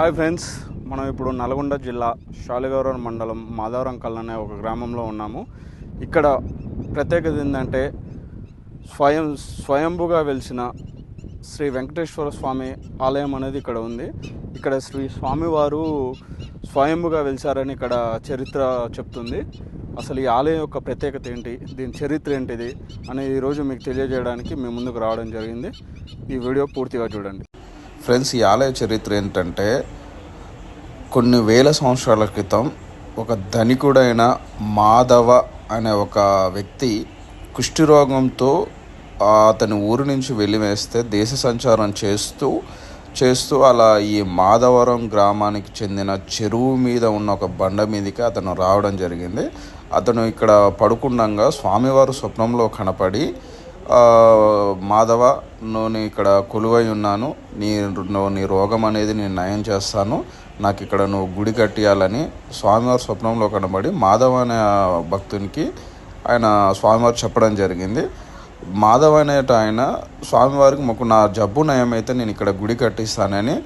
Hi friends మనం ఇప్పుడు నల్గొండ జిల్లా శాలిగౌరవ మండలం మాధవరం కల్ అనే ఒక గ్రామంలో ఉన్నాము. ఇక్కడ ప్రత్యేకత ఏంటంటే స్వయం స్వయంభుగా వెలిసిన శ్రీ వెంకటేశ్వర స్వామి ఆలయం అనేది ఇక్కడ ఉంది. ఇక్కడ శ్రీ స్వామివారు స్వయంభుగా వెలిచారని ఇక్కడ చరిత్ర చెప్తుంది. అసలు ఈ ఆలయం యొక్క ప్రత్యేకత ఏంటి దీని చరిత్ర ఏంటిది అనేది ఈరోజు మీకు తెలియజేయడానికి మేము ముందుకు రావడం జరిగింది. ఈ వీడియో పూర్తిగా చూడండి. ఫ్రెండ్స్ ఈ ఆలయ చరిత్ర ఏంటంటే కొన్ని వేల సంవత్సరాల క్రితం ఒక ధనికుడైన మాధవ అనే ఒక వ్యక్తి కుష్ఠిరోగంతో అతని ఊరు నుంచి వెళ్ళివేస్తే దేశ సంచారం చేస్తూ చేస్తూ అలా ఈ మాధవరం గ్రామానికి చెందిన చెరువు మీద ఉన్న ఒక బండ మీదకి అతను రావడం జరిగింది. అతను ఇక్కడ పడుకుండగా స్వామివారు స్వప్నంలో కనపడి మాధవ నేను ఇక్కడ కొలువై ఉన్నాను. నీ నువ్వు నీ రోగం అనేది నేను నయం చేస్తాను. నాకు ఇక్కడ నువ్వు గుడి కట్టియాలని స్వామివారి స్వప్నంలో కనబడి మాధవ అనే భక్తునికి ఆయన స్వామివారు చెప్పడం జరిగింది. మాధవ్ అనేట ఆయన స్వామివారికి మొక్కు నా జబ్బు నయమైతే నేను ఇక్కడ గుడి కట్టిస్తానని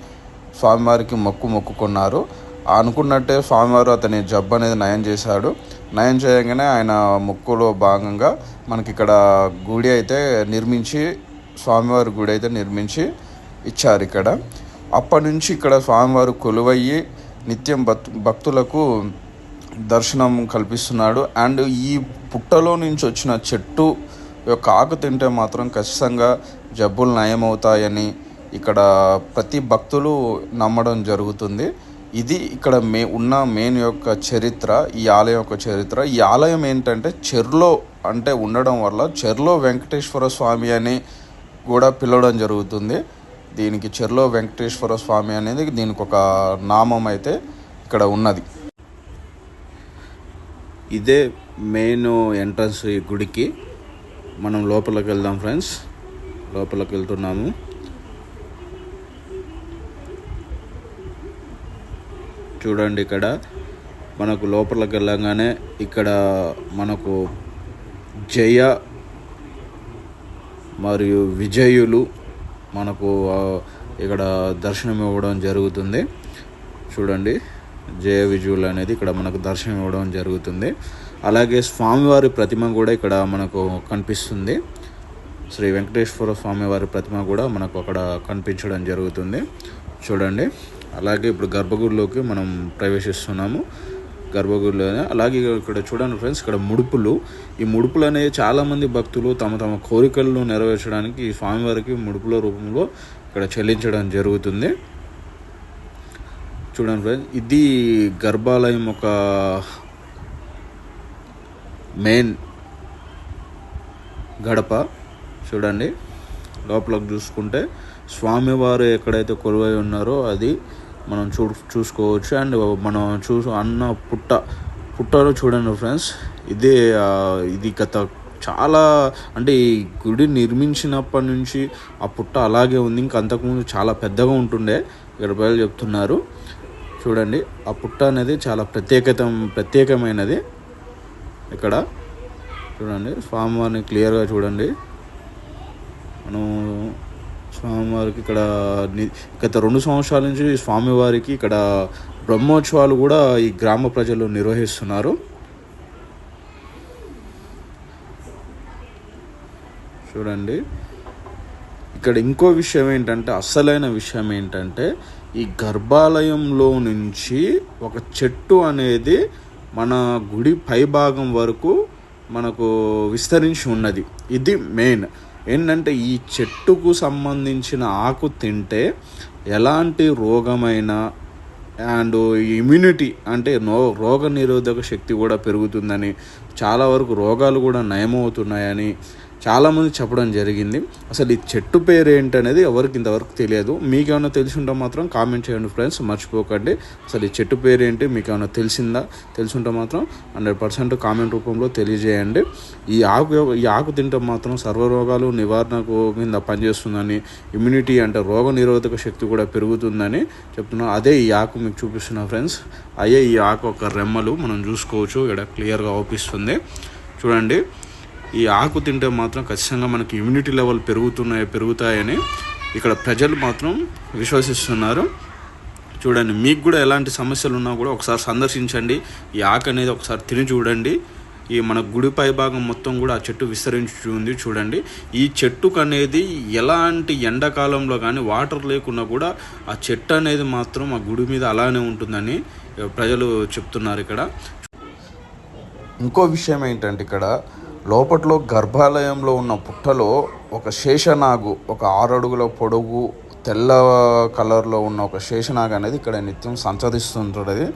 స్వామివారికి మొక్కు మొక్కుకున్నారు. అనుకున్నట్టే స్వామివారు అతని జబ్బు అనేది నయం చేశాడు. నయం చేయగానే ఆయన ముక్కులో భాగంగా మనకి ఇక్కడ గుడి అయితే నిర్మించి స్వామివారి గుడి అయితే నిర్మించి ఇచ్చారు ఇక్కడ. అప్పటి నుంచి ఇక్కడ స్వామివారు కొలువయ్యి నిత్యం భక్ భక్తులకు దర్శనం కల్పిస్తున్నాడు. అండ్ ఈ పుట్టలో నుంచి వచ్చిన చెట్టు యొక్క ఆకు తింటే మాత్రం ఖచ్చితంగా జబ్బులు నయమవుతాయని ఇక్కడ ప్రతి భక్తులు నమ్మడం జరుగుతుంది. ఇది ఇక్కడ మే ఉన్న మెయిన్ యొక్క చరిత్ర ఈ ఆలయం యొక్క చరిత్ర. ఈ ఆలయం ఏంటంటే చెర్లో అంటే ఉండడం వల్ల చెర్లో వెంకటేశ్వర స్వామి అని కూడా పిలవడం జరుగుతుంది. దీనికి చెర్లో వెంకటేశ్వర స్వామి అనేది దీనికి ఒక నామం అయితే ఇక్కడ ఉన్నది. ఇదే మెయిన్ ఎంట్రన్స్ ఈ గుడికి. మనం లోపలికి వెళ్దాం ఫ్రెండ్స్ లోపలికి వెళ్తున్నాము. చూడండి ఇక్కడ. మనకు లోపలికి వెళ్ళగానే ఇక్కడ మనకు జయ మరియు విజయులు మనకు ఇక్కడ దర్శనం ఇవ్వడం జరుగుతుంది. చూడండి జయ విజయులు అనేది ఇక్కడ మనకు దర్శనం ఇవ్వడం జరుగుతుంది. అలాగే స్వామివారి ప్రతిమ కూడా ఇక్కడ మనకు కనిపిస్తుంది. శ్రీ వెంకటేశ్వర స్వామివారి ప్రతిమ కూడా మనకు అక్కడ కనిపించడం జరుగుతుంది. చూడండి. అలాగే ఇప్పుడు గర్భగుడిలోకి మనం ప్రవేశిస్తున్నాము. గర్భగుడిలోనే. అలాగే ఇక్కడ చూడండి ఫ్రెండ్స్ ఇక్కడ ముడుపులు. ఈ ముడుపులు అనేవి చాలామంది భక్తులు తమ తమ కోరికలను నెరవేర్చడానికి ఈ స్వామివారికి ముడుపుల రూపంలో ఇక్కడ చెల్లించడం జరుగుతుంది. చూడండి ఫ్రెండ్స్ ఇది గర్భాలయం ఒక మెయిన్ గడప. చూడండి. లోపలకు చూసుకుంటే స్వామివారు ఎక్కడైతే కొలువై ఉన్నారో అది మనం చూ చూసుకోవచ్చు. అండ్ మనం చూసు అన్న పుట్ట పుట్టలో చూడండి ఫ్రెండ్స్ ఇదే ఇది గత చాలా అంటే ఈ గుడి నిర్మించినప్పటి నుంచి ఆ పుట్ట అలాగే ఉంది. ఇంకా అంతకుముందు చాలా పెద్దగా ఉంటుండే ఇక్కడ ప్రజలు చెప్తున్నారు. చూడండి ఆ పుట్ట అనేది చాలా ప్రత్యేకత ప్రత్యేకమైనది. ఇక్కడ చూడండి స్వామివారిని క్లియర్గా చూడండి. మనం స్వామివారికి ఇక్కడ గత రెండు సంవత్సరాల నుంచి స్వామివారికి ఇక్కడ బ్రహ్మోత్సవాలు కూడా ఈ గ్రామ ప్రజలు నిర్వహిస్తున్నారు. చూడండి. ఇక్కడ ఇంకో విషయం ఏంటంటే అసలైన విషయం ఏంటంటే ఈ గర్భాలయంలో నుంచి ఒక చెట్టు అనేది మన గుడి పైభాగం వరకు మనకు విస్తరించి ఉన్నది. ఇది మెయిన్. ఏంటంటే ఈ చెట్టుకు సంబంధించిన ఆకు తింటే ఎలాంటి రోగమైనా అండ్ ఇమ్యూనిటీ అంటే నో రోగ నిరోధక శక్తి కూడా పెరుగుతుందని చాలా వరకు రోగాలు కూడా నయమవుతున్నాయని చాలామంది చెప్పడం జరిగింది. అసలు ఈ చెట్టు పేరు ఏంటనేది ఎవరికి ఇంతవరకు తెలియదు. మీకు ఏమైనా తెలిసి ఉంటే మాత్రం కామెంట్ చేయండి ఫ్రెండ్స్. మర్చిపోకండి. అసలు ఈ చెట్టు పేరు ఏంటి? మీకు ఏమైనా తెలిసిందా? తెలిసి ఉంటే మాత్రం హండ్రెడ్ పర్సెంట్ కామెంట్ రూపంలో తెలియజేయండి. ఈ ఆకు ఈ ఆకు తింటే మాత్రం సర్వరోగాలు నివారణకు కింద పనిచేస్తుందని ఇమ్యూనిటీ అంటే రోగ నిరోధక శక్తి కూడా పెరుగుతుందని చెప్తున్నాను అదే ఈ ఆకు మీకు చూపిస్తున్నా ఫ్రెండ్స్. అయ్యే ఈ ఆకు ఒక రెమ్మలు మనం చూసుకోవచ్చు. ఇక్కడ క్లియర్గా అవుపిస్తుంది చూడండి. ఈ ఆకు తింటే మాత్రం ఖచ్చితంగా మనకి ఇమ్యూనిటీ లెవెల్ పెరుగుతున్నాయి పెరుగుతాయని ఇక్కడ ప్రజలు మాత్రం విశ్వసిస్తున్నారు. చూడండి మీకు కూడా ఎలాంటి సమస్యలు ఉన్నా కూడా ఒకసారి సందర్శించండి. ఈ ఆకు అనేది ఒకసారి తిని చూడండి. ఈ మన గుడి పై భాగం మొత్తం కూడా ఆ చెట్టు విస్తరించి ఉంది చూడండి. ఈ చెట్టుకు అనేది ఎలాంటి ఎండాకాలంలో కానీ వాటర్ లేకున్నా కూడా ఆ చెట్టు అనేది మాత్రం ఆ గుడి మీద అలానే ఉంటుందని ప్రజలు చెప్తున్నారు ఇక్కడ. ఇంకో విషయం ఏంటంటే ఇక్కడ లోపట్లో గర్భాలయంలో ఉన్న పుట్టలో ఒక శేషనాగు ఒక ఆరు అడుగుల పొడవు తెల్ల కలర్లో ఉన్న ఒక శేషనాగ్ అనేది ఇక్కడ నిత్యం సంచరిస్తుంటుంది.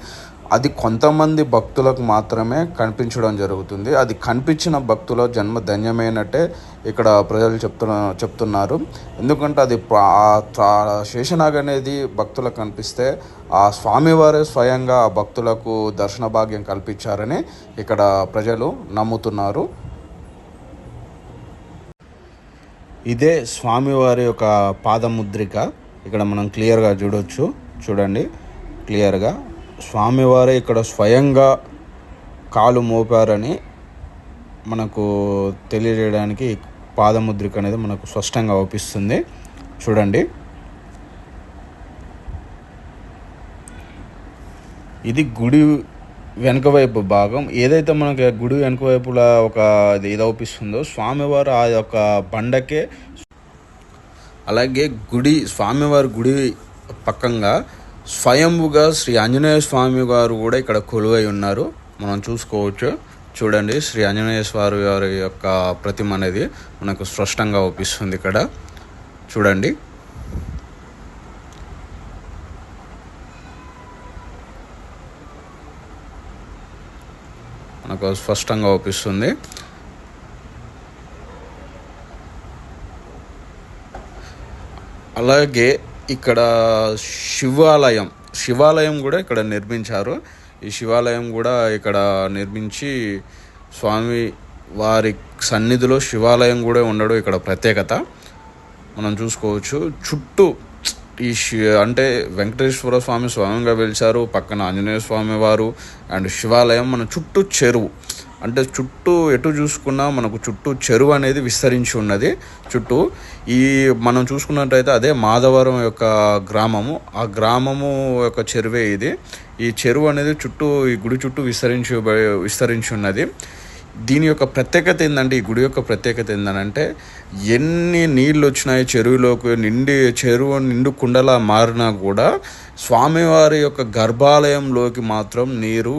అది కొంతమంది భక్తులకు మాత్రమే కనిపించడం జరుగుతుంది. అది కనిపించిన భక్తుల జన్మ ధన్యమైనట్టే ఇక్కడ ప్రజలు చెప్తున్న చెప్తున్నారు. ఎందుకంటే అది శేషనాగ్ అనేది భక్తులకు కనిపిస్తే ఆ స్వామివారే స్వయంగా ఆ భక్తులకు దర్శన భాగ్యం కల్పించారని ఇక్కడ ప్రజలు నమ్ముతున్నారు. ఇదే స్వామివారి యొక్క పాదముద్రిక. ఇక్కడ మనం క్లియర్గా చూడొచ్చు. చూడండి. క్లియర్గా. స్వామివారే ఇక్కడ స్వయంగా కాలు మోపారని మనకు తెలియజేయడానికి పాదముద్రిక అనేది మనకు స్పష్టంగా అవుపిస్తుంది చూడండి. ఇది గుడి వెనక వైపు భాగం ఏదైతే మనకి గుడి వెనక వైపులా ఒక ఇది అవుపిస్తుందో స్వామివారు ఆ యొక్క బండకే అలాగే గుడి స్వామివారి గుడి పక్కంగా స్వయంభుగా శ్రీ ఆంజనేయ స్వామి గారు కూడా ఇక్కడ కొలువై ఉన్నారు. మనం చూసుకోవచ్చు. చూడండి శ్రీ ఆంజనేయ స్వామి వారి యొక్క ప్రతిమ అనేది మనకు స్పష్టంగా అవుపిస్తుంది ఇక్కడ. చూడండి. మనకు స్పష్టంగా అవుపిస్తుంది అలాగే ఇక్కడ శివాలయం శివాలయం కూడా ఇక్కడ నిర్మించారు. ఈ శివాలయం కూడా ఇక్కడ నిర్మించి స్వామి వారి సన్నిధిలో శివాలయం కూడా ఉండడం ఇక్కడ ప్రత్యేకత. మనం చూసుకోవచ్చు. చుట్టూ ఈ శి- అంటే వెంకటేశ్వర స్వామి స్వయంగా వెలిచారు పక్కన ఆంజనేయ స్వామి వారు అండ్ శివాలయం మన చుట్టూ చెరువు. అంటే చుట్టూ ఎటు చూసుకున్నా మనకు చుట్టూ చెరువు అనేది విస్తరించి ఉన్నది చుట్టూ. ఈ మనం చూసుకున్నట్టయితే అదే మాధవరం యొక్క గ్రామము. ఆ గ్రామము యొక్క చెరువే ఇది. ఈ చెరువు అనేది చుట్టూ ఈ గుడి చుట్టూ విస్తరించి విస్తరించి ఉన్నది. దీని యొక్క ప్రత్యేకత ఏంటంటే ఈ గుడి యొక్క ప్రత్యేకత ఏంటంటే ఎన్ని నీళ్ళు వచ్చినాయి చెరువులోకి నిండి చెరువు నిండు కుండలా మారినా కూడా స్వామివారి యొక్క గర్భాలయంలోకి మాత్రం నీరు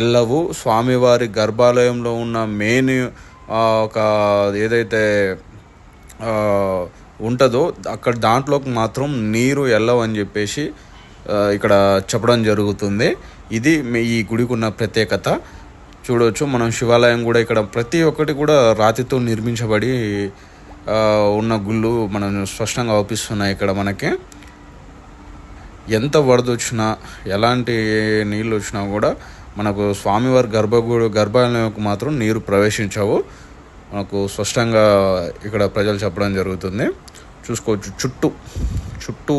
ఎల్లవు. స్వామివారి గర్భాలయంలో ఉన్న మెయిన్ ఒక ఏదైతే ఉంటుందో అక్కడ దాంట్లోకి మాత్రం నీరు వెళ్ళవని చెప్పేసి ఇక్కడ చెప్పడం జరుగుతుంది. ఇది మీ ఈ గుడికి ఉన్న ప్రత్యేకత. చూడవచ్చు మనం శివాలయం కూడా ఇక్కడ ప్రతి ఒక్కటి కూడా రాతితో నిర్మించబడి ఉన్న గుళ్ళు మనం స్పష్టంగా అవుపిస్తున్నాయి ఇక్కడ మనకి. ఎంత వరద వచ్చినా ఎలాంటి నీళ్ళు వచ్చినా కూడా మనకు స్వామివారి గర్భగుడి గర్భాలయంకు మాత్రం నీరు ప్రవేశించవు. మనకు స్పష్టంగా ఇక్కడ ప్రజలు చెప్పడం జరుగుతుంది. చూసుకోవచ్చు చుట్టూ చుట్టూ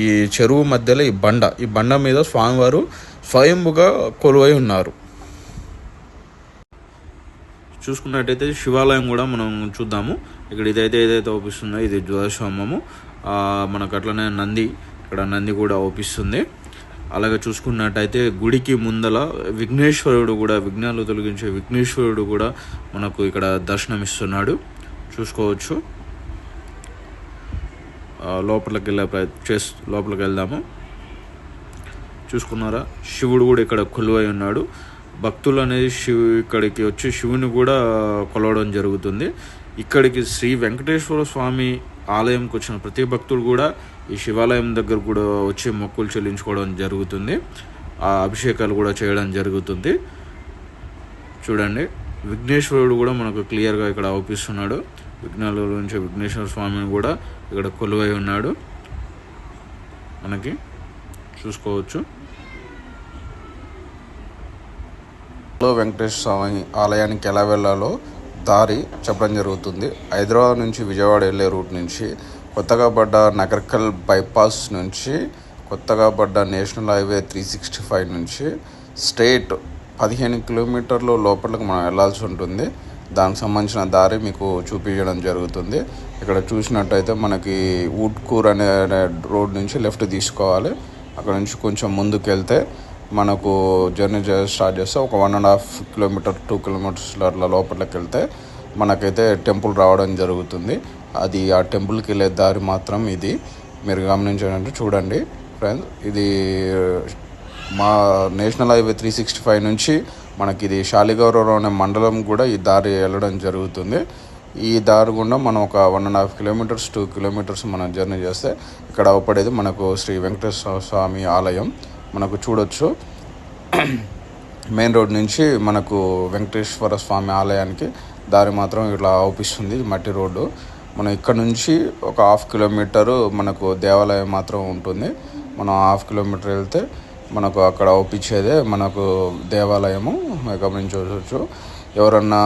ఈ చెరువు మధ్యలో ఈ బండ. ఈ బండ మీద స్వామివారు స్వయంభుగా కొలువై ఉన్నారు. చూసుకున్నట్టయితే శివాలయం కూడా మనం చూద్దాము. ఇక్కడ ఇదైతే ఏదైతే అవుపిస్తుందో ఇది ధ్వజస్తంభము మనకు అట్లనే నంది ఇక్కడ నంది కూడా అవుపిస్తుంది అలాగే చూసుకున్నట్టయితే గుడికి ముందల విఘ్నేశ్వరుడు కూడా విఘ్నాలు తొలగించే విఘ్నేశ్వరుడు కూడా మనకు ఇక్కడ దర్శనమిస్తున్నాడు. చూసుకోవచ్చు. లోపలికి వెళ్ళే ప్రయత్ చేస్ లోపలికి వెళ్దాము చూసుకున్నారా? శివుడు కూడా ఇక్కడ కొలువై ఉన్నాడు. భక్తులు అనేది శివు ఇక్కడికి వచ్చి శివుని కూడా కొలవడం జరుగుతుంది. ఇక్కడికి శ్రీ వెంకటేశ్వర స్వామి ఆలయంకి వచ్చిన ప్రతి భక్తుడు కూడా ఈ శివాలయం దగ్గర కూడా వచ్చి మొక్కులు చెల్లించుకోవడం జరుగుతుంది. ఆ అభిషేకాలు కూడా చేయడం జరుగుతుంది. చూడండి విఘ్నేశ్వరుడు కూడా మనకు క్లియర్గా ఇక్కడ అవుపిస్తున్నాడు విఘ్నాల నుంచి విఘ్నేశ్వర స్వామిని కూడా ఇక్కడ కొలువై ఉన్నాడు. మనకి చూసుకోవచ్చు. లో వెంకటేశ్వర స్వామి ఆలయానికి ఎలా వెళ్ళాలో దారి చెప్పడం జరుగుతుంది. హైదరాబాద్ నుంచి విజయవాడ వెళ్ళే రూట్ నుంచి కొత్తగా పడ్డ నగర్కల్ బైపాస్ నుంచి కొత్తగా పడ్డ national highway three sixty five నుంచి స్ట్రేట్ పదిహేను కిలోమీటర్లు లోపలికి మనం వెళ్ళాల్సి ఉంటుంది. దానికి సంబంధించిన దారి మీకు చూపించడం జరుగుతుంది. ఇక్కడ చూసినట్టయితే మనకి ఊట్కూర్ అనే రోడ్ నుంచి లెఫ్ట్ తీసుకోవాలి. అక్కడ నుంచి కొంచెం ముందుకు వెళ్తే మనకు జర్నీ స్టార్ట్ చేస్తే ఒక one and half kilometre two kilometres అట్లా లోపలికి వెళ్తే మనకైతే టెంపుల్ రావడం జరుగుతుంది. అది ఆ టెంపుల్కి వెళ్ళే దారి మాత్రం ఇది. మీరు గమనించారంటే చూడండి. ఫ్రెండ్స్ ఇది మా national highway three sixty five నుంచి మనకి ఇది శాలిగౌరవం అనే మండలం కూడా ఈ దారి వెళ్ళడం జరుగుతుంది. ఈ దారి గుండా మనం ఒక one and half kilometres two kilometres మనం జర్నీ చేస్తే ఇక్కడ అవపడేది మనకు శ్రీ వెంకటేశ్వర స్వామి ఆలయం. మనకు చూడొచ్చు. మెయిన్ రోడ్ నుంచి మనకు వెంకటేశ్వర స్వామి ఆలయానికి దారి మాత్రం ఇట్లా అవుపిస్తుంది మట్టి రోడ్డు. మనం ఇక్కడ నుంచి ఒక హాఫ్ కిలోమీటరు మనకు దేవాలయం మాత్రం ఉంటుంది. మనం హాఫ్ కిలోమీటర్ వెళ్తే మనకు అక్కడ అవుపించేదే మనకు దేవాలయము. గమనించవచ్చు. ఎవరన్నా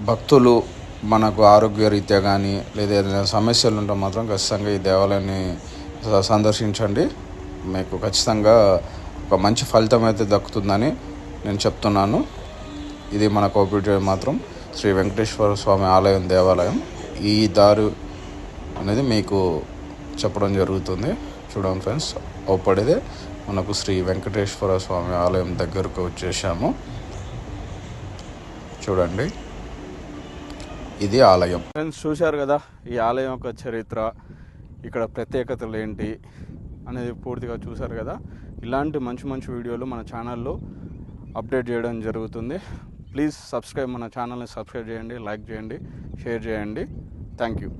భక్తులు మనకు ఆరోగ్య రీత్యా కానీ లేదా ఏదైనా సమస్యలు ఉంటే మాత్రం ఖచ్చితంగా ఈ దేవాలయాన్ని సందర్శించండి. మీకు ఖచ్చితంగా ఒక మంచి ఫలితం అయితే దక్కుతుందని నేను చెప్తున్నాను. ఇది మన కోపిట మాత్రం శ్రీ వెంకటేశ్వర స్వామి ఆలయం దేవాలయం. ఈ దారు అనేది మీకు చెప్పడం జరుగుతుంది. చూడండి ఫ్రెండ్స్ అవుపడేదే మనకు శ్రీ వెంకటేశ్వర స్వామి ఆలయం దగ్గరకు వచ్చేసాము. చూడండి ఇది ఆలయం. ఫ్రెండ్స్ చూశారు కదా ఈ ఆలయం యొక్క చరిత్ర ఇక్కడ ప్రత్యేకతలు ఏంటి అనేది పూర్తిగా చూశారు కదా. ఇలాంటి మంచి మంచి వీడియోలు మన ఛానల్లో అప్డేట్ చేయడం జరుగుతుంది. ప్లీజ్ సబ్స్క్రైబ్ మన ఛానల్ని సబ్స్క్రైబ్ చేయండి లైక్ చేయండి షేర్ చేయండి. Thank you.